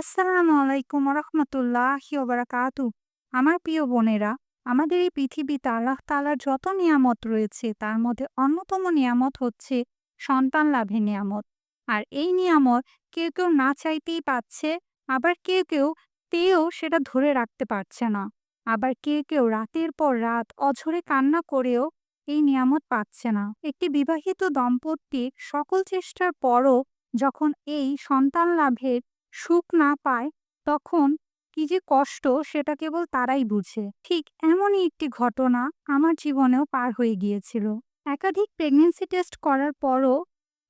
আসসালামু আলাইকুম রহমতুল্লাহি ওবারাকাতু। আমার প্রিয় বোনেরা, আমাদের এই পৃথিবীতে আল্লাহ তাআলার যত নিয়ামত রয়েছে, তার মধ্যে অন্যতম নিয়ামত হচ্ছে সন্তান লাভের নিয়ামত। আর এই নিয়ামত কেউ কেউ না চাইতেই পাচ্ছে আবার কেউ কেউ পেয়েও সেটা ধরে রাখতে পারছে না। আবার কেউ কেউ রাতের পর রাত অঝরে কান্না করেও এই নিয়ামত পাচ্ছে না। একটি বিবাহিত দম্পতির সকল চেষ্টার পরও যখন এই সন্তান লাভের সুখ না পায়, তখন কি যে কষ্ট সেটা কেবল তারাই বুঝে। ঠিক এমনই একটি ঘটনা আমার জীবনেও পার হয়ে গিয়েছিল। একাধিক প্রেগনেন্সি টেস্ট করার পরও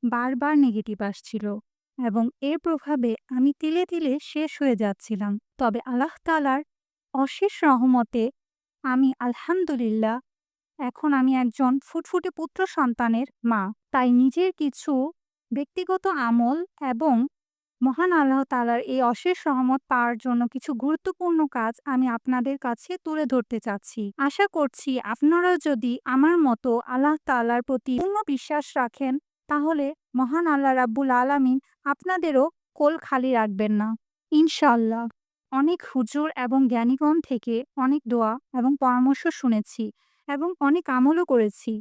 বারবার নেগেটিভ আসছিল এবং এর প্রভাবে আমি তিলে তিলে শেষ হয়ে যাচ্ছিলাম। তবে আল্লাহ তালার অশেষ রহমতে আমি আলহামদুলিল্লাহ, এখন আমি একজন ফুটফুটে পুত্র সন্তানের মা। তাই নিজের কিছু ব্যক্তিগত আমল এবং মহান আল্লাহ তালার এই অশেষ সহমত পাওয়ার জন্য কিছু গুরুত্বপূর্ণ কাজ আমি আপনাদের কাছে তুলে ধরতে চাচ্ছি। আশা করছি আপনারা যদি আমার মতো আল্লাহ তালার প্রতি পূর্ণ বিশ্বাস রাখেন, তাহলে মহান আল্লাহ রাব্বুল আলামিন আপনাদেরও কোল খালি রাখবেন না। ইনশাল্লাহ অনেক হুজুর এবং জ্ঞানীগণ থেকে অনেক দোয়া এবং পরামর্শ শুনেছি এবং অনেক আমলও করেছি।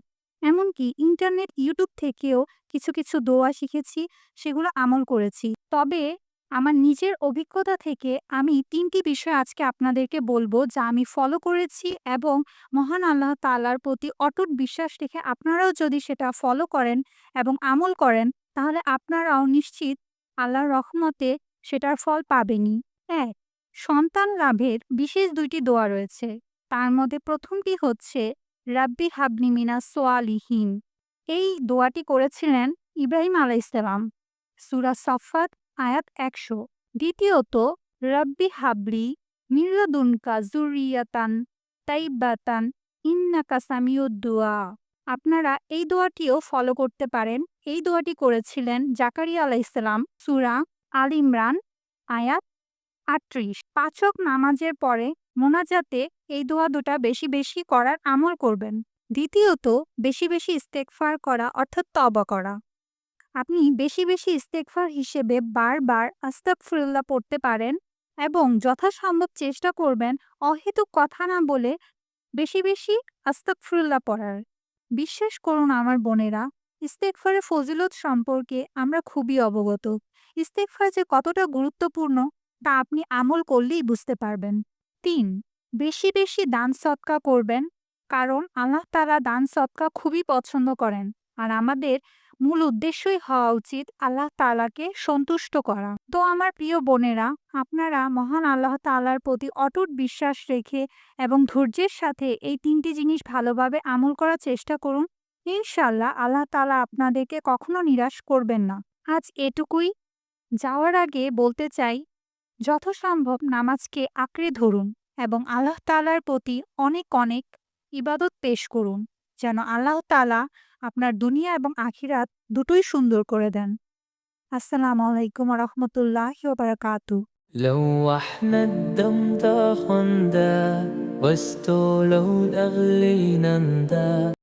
এমনকি ইন্টারনেট ইউটিউব থেকেও কিছু কিছু দোয়া শিখেছি, সেগুলো আমল করেছি। তবে আমার নিজের অভিজ্ঞতা থেকে আমি তিনটি বিষয় আজকে আপনাদেরকে বলব যা আমি ফলো করেছি এবং মহান আল্লাহ তালার প্রতি অটুট বিশ্বাস রেখে আপনারাও যদি সেটা ফলো করেন এবং আমল করেন, তাহলে আপনারাও নিশ্চিত আল্লাহর রহমতে সেটার ফল পাবেনই। এক, সন্তান লাভের বিশেষ দুইটি দোয়া রয়েছে। তার মধ্যে প্রথমটি হচ্ছে রাব্বি হাবনি মিনা সোয়ালিহীন। এই দোয়াটি করেছিলেন ইব্রাহিম আলাইসালাম সুরা সফাত আয়াত একশো। দ্বিতীয়ত, রব্বি হাবলি মিল্লাদুনকা জুরিয়াতান তাইবাতান ইন্নাকা সামিউদ্দোয়া আপনারা এই দোয়াটিও ফলো করতে পারেন। এই দোয়াটি করেছিলেন জাকারিয়া আলাইসালাম সুরা আল ইমরান, আয়াত আটত্রিশ। পাচক নামাজের পরে মোনাজাতে এই দোয়া দুটা বেশি বেশি করার আমল করবেন। দ্বিতীয়ত, বেশি বেশি ইস্তেকফার করা অর্থাৎ তবা করা। আপনি বেশি বেশি ইস্তেকফার হিসেবে বারবার আস্তাকফিরুল্লাহ পড়তে পারেন এবং যথাসম্ভব চেষ্টা করবেন অহেতুক কথা না বলে বেশি বেশি আস্তাকফিরুল্লাহ পড়ার। বিশ্বাস করুন আমার বোনেরা ইস্তেকফারের ফজিলত সম্পর্কে আমরা খুবই অবগত। ইস্তেকফার যে কতটা গুরুত্বপূর্ণ তা আপনি আমল করলেই বুঝতে পারবেন। তিন, বেশি বেশি দান সৎকা করবেন, কারণ আল্লাহ তালা দান সৎকা খুবই পছন্দ করেন। আর আমাদের মূল উদ্দেশ্যই হওয়া উচিত আল্লাহ তালাকে সন্তুষ্ট করা। তো আমার প্রিয় বোনেরা, আপনারা মহান আল্লাহ তালার প্রতি অটুট বিশ্বাস রেখে এবং ধৈর্যের সাথে এই তিনটি জিনিস ভালোভাবে আমল করার চেষ্টা করুন। ইনশাল্লাহ আল্লাহ তালা আপনাদেরকে কখনো নিরাশ করবেন না। আজ এটুকুই। যাওয়ার আগে বলতে চাই যথাসম্ভব নামাজকে আঁকড়ে ধরুন এবং আল্লাহ তালার প্রতি অনেক অনেক ইবাদত পেশ করুন যেন আল্লাহ তালা আপনার দুনিয়া এবং আখিরাত দুটোই সুন্দর করে দেন আসসালামু আলাইকুম রহমতুল্লাহ বারাকাতু لو احنا الدم تاخندا واستولوا الاغلي نندا